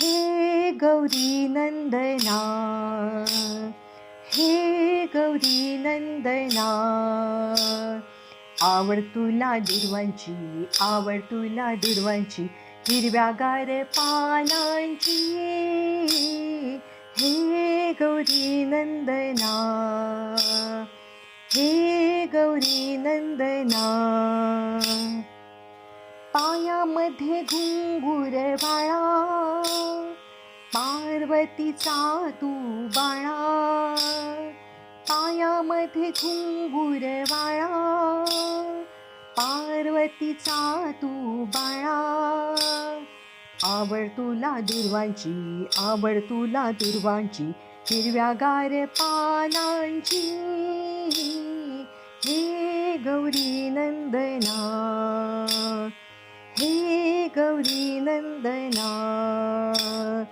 हे गौरी नंदना हे गौरी नंदना आवड तुला दुर्वांची आवड तुला दुर्वांची हिरव्यागार पानांची. हे गौरी नंदना हे गौरी नंदना पायामध्ये घुंगुर बाळा पार्वतीचा तू बाळा. पायामध्ये घुंगुर बाळा पार्वतीचा तू बाळा. आवड तुला दुर्वांची आवड तुला दुर्वांची हिरव्यागार पानांची. हे गौरी नंदना वंदना नंदना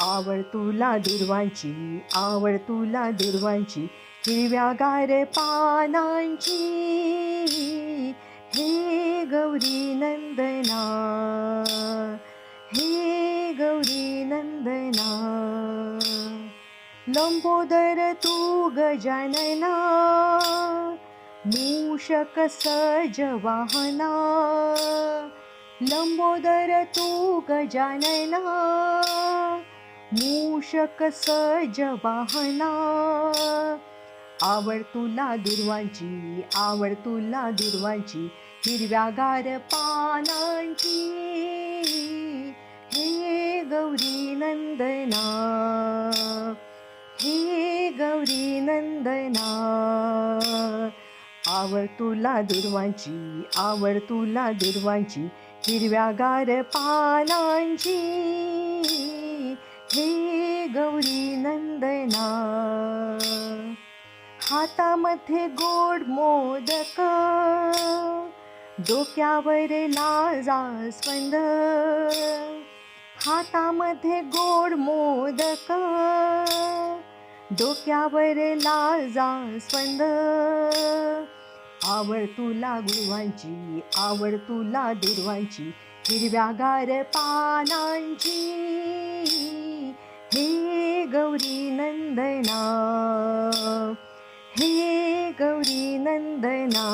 आवड तुला दुर्वांची आवड तुला दुर्वांची हिरव्यागार पानांची. हे गौरी नंदना हे गौरी नंदना. लंबोदर तू गजानना मूषक सज वाहना. लंबोदर तू गजानना मूषक सज वाहना. आवड तुला दुर्वांची आवड तुला दुर्वांची हिरव्यागार पानांची. हे गौरी नंदना हे गौरी नंदना. आवड तुला दुर्वांची आवड तुला दुर्वांची हिरव्यागार पानांची हे गौरी नंदना. हातामध्ये गोड मोदक. डोक्यावर लाजा जास्वंद हातामध्ये गोड मोदक. डोक्यावर लाजा स्पंद. आवड तुला गुरुवांची आवड तुला दुर्वांची हिरव्यागार पानांची. हे गौरी नंदना हे गौरी नंदना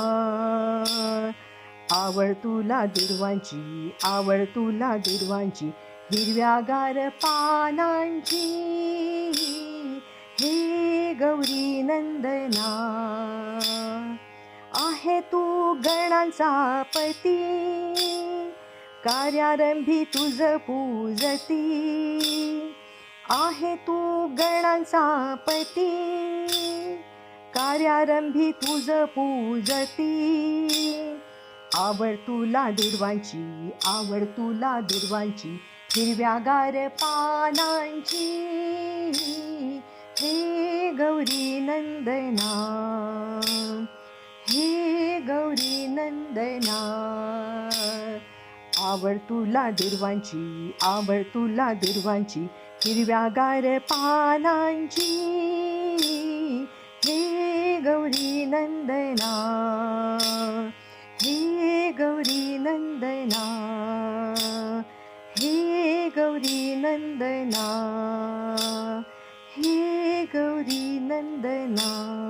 आवड तुला दुर्वांची आवड तुला दुर्वांची हिरव्यागार पानांची. हे गौरी नंदना. आहे तू गणांचा पती. कार्यारंभी तुझ पूजती. आहे तू गणांचा पती. कार्यारंभी तुझ पूजती. आवड तुला दुर्वांची आवड तुला दुर्वांची हिरव्यागार पानांची. हे गौरी नंदना. हे गौरी नंदना. आवड तुला दुर्वांची आवड तुला दुर्वांची हिरव्यागार पानांची. हे गौरी नंदना हे गौरी नंदना हे गौरी नंदना हे गौरी नंदना.